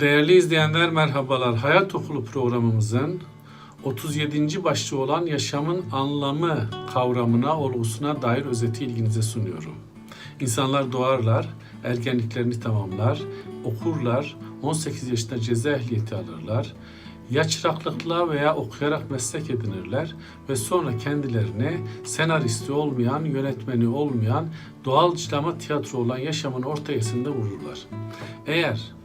Değerli izleyenler merhabalar. Hayat Okulu programımızın 37. başlığı olan yaşamın anlamı kavramına, olgusuna dair özeti ilginize sunuyorum. İnsanlar doğarlar, ergenliklerini tamamlar, okurlar, 18 yaşında ceza ehliyeti alırlar, ya çıraklıkla veya okuyarak meslek edinirler ve sonra kendilerine senaristi olmayan, yönetmeni olmayan, doğalcılama tiyatro olan yaşamın ortayasında vururlar. Eğer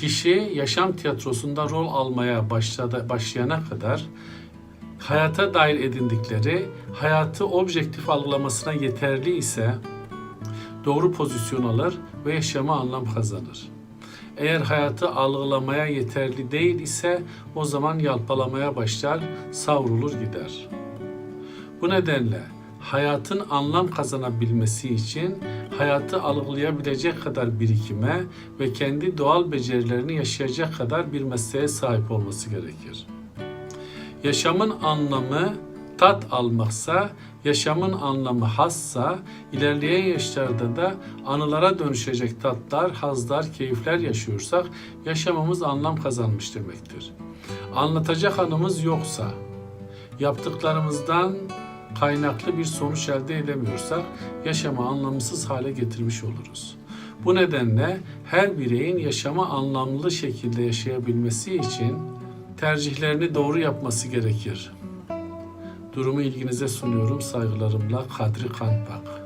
Kişi yaşam tiyatrosunda rol almaya başladı, başlayana kadar hayata dair edindikleri hayatı objektif algılamasına yeterli ise doğru pozisyon alır ve yaşama anlam kazanır. Eğer hayatı algılamaya yeterli değil ise o zaman yalpalamaya başlar, savrulur gider. Bu nedenle hayatın anlam kazanabilmesi için hayatı algılayabilecek kadar birikime ve kendi doğal becerilerini yaşayacak kadar bir mesleğe sahip olması gerekir. Yaşamın anlamı tat almaksa, yaşamın anlamı hassa, ilerleyen yaşlarda da anılara dönüşecek tatlar, hazlar, keyifler yaşıyorsak yaşamımız anlam kazanmış demektir. Anlatacak anımız yoksa, yaptıklarımızdan kaynaklı bir sonuç elde edemiyorsak yaşamı anlamsız hale getirmiş oluruz. Bu nedenle her bireyin yaşamı anlamlı şekilde yaşayabilmesi için tercihlerini doğru yapması gerekir. Durumu ilginize sunuyorum saygılarımla Kadri Kanpak.